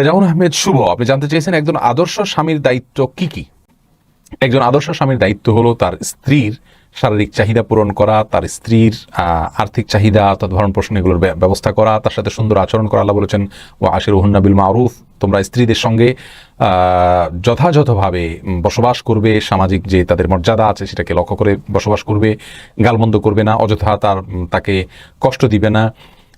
রেজাউল আহমেদ শুভ। আপনি জানতে চেয়েছেন একজন আদর্শ স্বামীর দায়িত্ব কি কি? একজন আদর্শ স্বামীর দায়িত্ব হলো তার স্ত্রীর শারীরিক চাহিদা পূরণ করা, তার স্ত্রীর আর্থিক চাহিদা অর্থাৎ ভরণ পোষণ এগুলোর ব্যবস্থা করা, তার সাথে সুন্দর আচরণ করা। আল্লাহ বলেছেন ও আশির বিল মারুফ। তোমরা স্ত্রীদের সঙ্গে যথাযথভাবে বসবাস করবে। সামাজিক যে তাদের মর্যাদা আছে সেটাকে লক্ষ্য করে বসবাস করবে। গালমন্দ করবে না, অযথা তার তাকে কষ্ট দিবে না।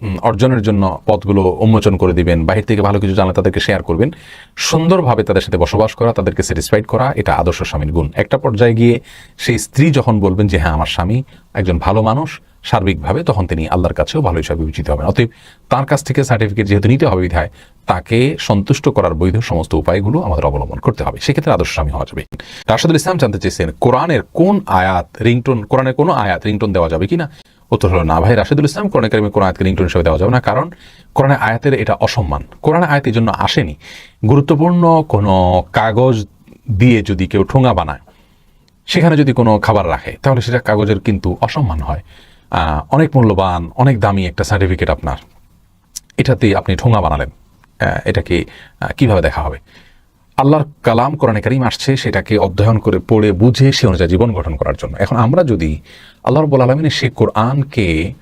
অর্জনের জন্য পথগুলো উন্মোচন করে দিবেন, বাহির থেকে ভালো কিছু জানলে তাদেরকে শেয়ার করবেন, সুন্দরভাবে তাদের সাথে বসবাস করা, তাদেরকে স্যাটিসফাইড করা, এটা আদর্শ স্বামীর গুণ। একটা পর্যায়ে গিয়ে সেই স্ত্রী যখন বলবেন যে হ্যাঁ আমার স্বামী একজন ভালো মানুষ সার্বিকভাবে তখন তিনি আল্লাহর কাছেও ভালো হিসাবে বিবেচিত হবেন। অতএব তার কাছ থেকে সার্টিফিকেট যেহেতু নিতে হবে বিধায়, তাকে সন্তুষ্ট করার বৈধ সমস্ত উপায়গুলো আমাদের অবলম্বন করতে হবে। সেক্ষেত্রে আদর্শ স্বামী হওয়া যাবে। রাশাদুল ইসলাম জানতে চেয়েছেন, কোরআনের কোন আয়াত রিংটোন, কোরআনের কোনো আয়াত রিংটোন দেওয়া যাবে কিনা? উত্তর হলো না। ভাই, রাশিদুল ইসলাম কোরআন কারিমে কোন আয়াতকে রিংটোন হিসেবে দেওয়া যাবে না। কারণ কোরআনের আয়াতের এটা অসম্মান। কোরআন আয়াত এই জন্য আসেনি। গুরুত্বপূর্ণ কোনো কাগজ দিয়ে যদি কেউ ঠোঙা বানায়, সেখানে যদি কোনো খাবার রাখে, তাহলে সেটা কাগজের কিন্তু অসম্মান হয়। অনেক মূল্যবান, অনেক দামি একটা সার্টিফিকেট আপনার। এটাতে আপনি ঠোঙা বানালেন। এটাকে কীভাবে দেখা হবে? আল্লাহর কালাম কোরআনে কারিম আসছে সেটাকে অধ্যয়ন করে পড়ে বুঝে সে অনুযায়ী জীবন গঠন করার জন্য। এখন আমরা যদি আল্লাহ রব্বুল আলমিনের সে কোরআনকে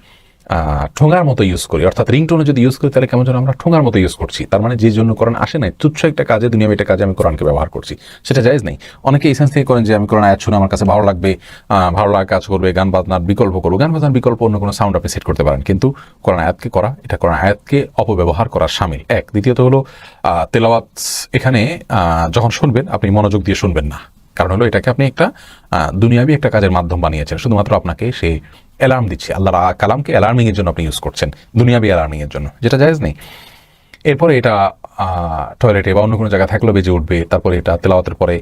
ঠোঙার মতো ইউজ করি। অর্থাৎ রিংটোনে যদি ইউজ করি, তাহলে কেমন যেন আমরা ঠোঙার মতো ইউজ করছি। তার মানে যে জন্য কোরআন আসে নাই। তুচ্ছ একটা কাজে দুনিয়া একটা কাজে আমি কোরআনকে ব্যবহার করছি। সেটা জায়েজ নেই। অনেকে এই সেন্স থেকে করেন যে, আমি কোরআন আয়াত শুনে আমার কাছে ভালো লাগবে ভালো লাগা কাজ করবে, গান বাজনার বিকল্প করব। গান বাজনার বিকল্প অন্য কোনো সাউন্ড আপনি সেট করতে পারেন। কিন্তু কোরআন আয়াতকে করা, এটা কোরআন আয়াতকে অপব্যবহার করার সামিল। এক। দ্বিতীয়ত হলো তেলাওয়াত এখানে যখন শুনবেন, আপনি মনোযোগ দিয়ে শুনবেন না। কারণ হলো, এটাকে আপনি একটা দুনিয়াবি একটা কাজের মাধ্যম বানিয়েছেন। শুধুমাত্র আপনাকে সে অ্যালার্ম দিচ্ছে। আল্লাহর কালামকে অ্যালার্মিং এর জন্য আপনি ইউজ করছেন। দুনিয়াবি অ্যালার্মিং এর জন্য। যেটা জায়েজ নেই। এরপরে এটা টয়লেটে বা অন্য কোনো জায়গায় থাকলেও বেজে উঠবে। তারপরে এটা তেলাওয়াতের পরে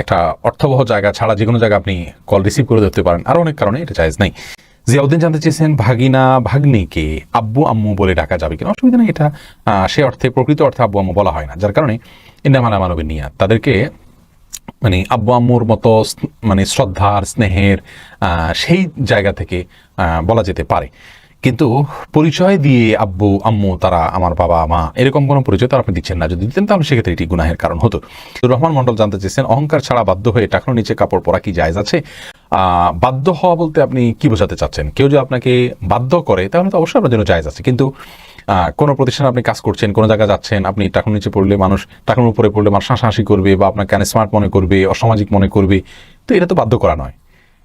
একটা অর্থবহ জায়গা ছাড়া যে কোনো জায়গায় আপনি কল রিসিভ করে ধরতে পারেন। আরও অনেক কারণে এটা জায়েজ নেই। জিয়াউদ্দিন জানতে চেয়েছেন, ভাগিনা, ভাগ্নিকে আব্বু, আম্মু বলে ডাকা যাবে কিনা? অসুবিধা নেই এটা। সে অর্থে, প্রকৃত অর্থে আব্বু, আম্মু বলা হয় না। যার কারণে ইন্দামানা মানবের নিয়া তাদেরকে মানে আব্বু আম্মুর মতো মানে শ্রদ্ধার, স্নেহের সেই জায়গা থেকে বলা যেতে পারে। কিন্তু পরিচয় দিয়ে আব্বু, আম্মু, তারা আমার বাবা, মা, এরকম কোনো পরিচয় তো আপনি দিচ্ছেন না। যদি দিতেন তাহলে সেক্ষেত্রে এটি গুনাহের কারণ হতো। রহমান মন্ডল জানতে চেয়েছেন, অহংকার ছাড়া বাধ্য হয়ে টাকার নিচে কাপড় পরা কি জায়েজ আছে? বাধ্য হওয়া বলতে আপনি কি বোঝাতে চাচ্ছেন? কেউ যদি আপনাকে বাধ্য করে, তাহলে তো অবশ্যই আপনার জন্য জায়েজ আছে। কিন্তু কোনো প্রতিষ্ঠানে আপনি কাজ করছেন, কোনো জায়গায় যাচ্ছেন, আপনি টাকার নিচে পড়লে মানুষ টাকার উপরে পড়লে মানুষ হাসাহাসি করবে বা আপনাকে স্মার্ট মনে করবে, অসামাজিক মনে করবে, তো এটা তো বাধ্য করা নয়।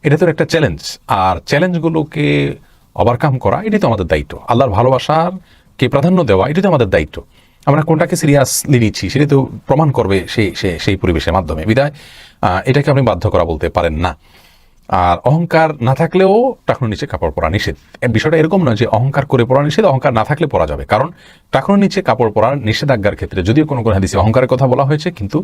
এটা তো একটা চ্যালেঞ্জ আর চ্যালেঞ্জগুলোকে ওভারকাম করা, এটাই তো আমাদের দায়িত্ব। আল্লাহর ভালোবাসার কে প্রাধান্য দেওয়া, এটাই তো আমাদের দায়িত্ব। আমরা কোনটাকে সিরিয়াসলি নিচ্ছি, সেটাই তো প্রমাণ করবে সেই সেই- পরিবেশের মাধ্যমে। বিদায় এটাকে আপনি বাধ্য করা বলতে পারেন না। আর অহংকার না থাকলেও টাকুর নিচে কাপড় পরা নিষেধ। বিষয়টা এরকম নয় যে অহংকার করে পরা নিষেধ, অহংকার না থাকলে পরা যাবে। কারণ টাকুর নিচে কাপড় পরার নিষেধাজ্ঞার ক্ষেত্রে যদিও কোনো কোনো হাদিসে অহংকারের কথা বলা হয়েছে, কিন্তু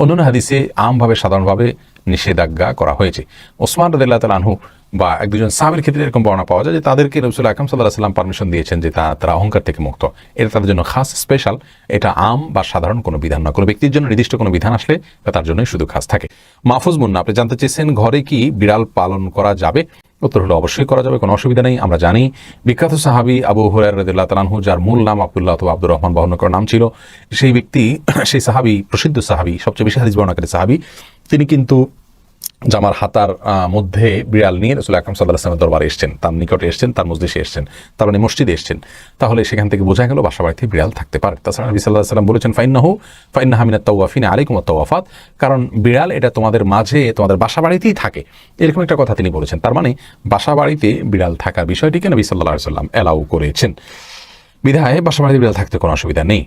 অন্যান্য হাদিসে আমভাবে, সাধারণভাবে নিষেধাজ্ঞা করা হয়েছে। ওসমান রদুল্লাহ তাল আনহু বা এক দুজন সাহাবের ক্ষেত্রে এরকম বর্ণনা পাওয়া যায় যে তাদেরকে রসুল আকরম সাল্লাহ সাল্লাম পারমিশন দিয়েছেন যে তা- তারা অহংকার থেকে মুক্ত। এটা তাদের জন্য খাস স্পেশাল এটা আম বা সাধারণ কোনো বিধান না কোনো ব্যক্তির জন্য নির্দিষ্ট কোনো বিধান আসলে তা তার জন্যই শুধু খাস থাকে। মাহফুজ মুন্না, আপনি জানতে চেয়েছেন ঘরে কি বিড়াল পালন করা যাবে? উত্তর হলো অবশ্যই করা যাবে, কোনো অসুবিধা নেই, আমরা জানি। বিখ্যাত সাহাবি আবু হুরার রদুল্লাহ তালানহু যার মূল নাম আব্দুল্লাহ অথবা আব্দুর রহমান বহন করার নাম ছিল, সেই ব্যক্তি, সেই সাহাবি, প্রসিদ্ধ সাহাবি, সবচেয়ে বেশি হাদিস বর্ণাকারী সাহাবি, তিনি কিন্তু জামার হাতার মধ্যে বিড়াল নিয়ে রসুল আকরম সাল্লাহ আসলামের দরবারে এসছেন। তার নিকটে এসছেন, তার মসজিদে এসছেন, তার মানে মসজিদে এসছেন। তাহলে সেখান থেকে বোঝা গেল বাসা বাড়িতে বিড়াল থাকতে পারে। তাছাড়া নবী সাল্লাহ সাল্লাম বলেছেন, ফাইন্নাহু ফাইন্না হামিনা তৌয়াফিন আলাইকুম তৌয়াফাত কারণ বিড়াল এটা তোমাদের মাঝে, তোমাদের বাসা বাড়িতেই থাকে। এরকম একটা কথা তিনি বলেছেন। তার মানে বাসা বাড়িতে বিড়াল থাকার বিষয়টিকে নবী সাল্লাহ সাল্লাম অ্যালাউ করেছেন। বিধায় বাসা বাড়িতে বিড়াল থাকতে কোনো অসুবিধা নেই।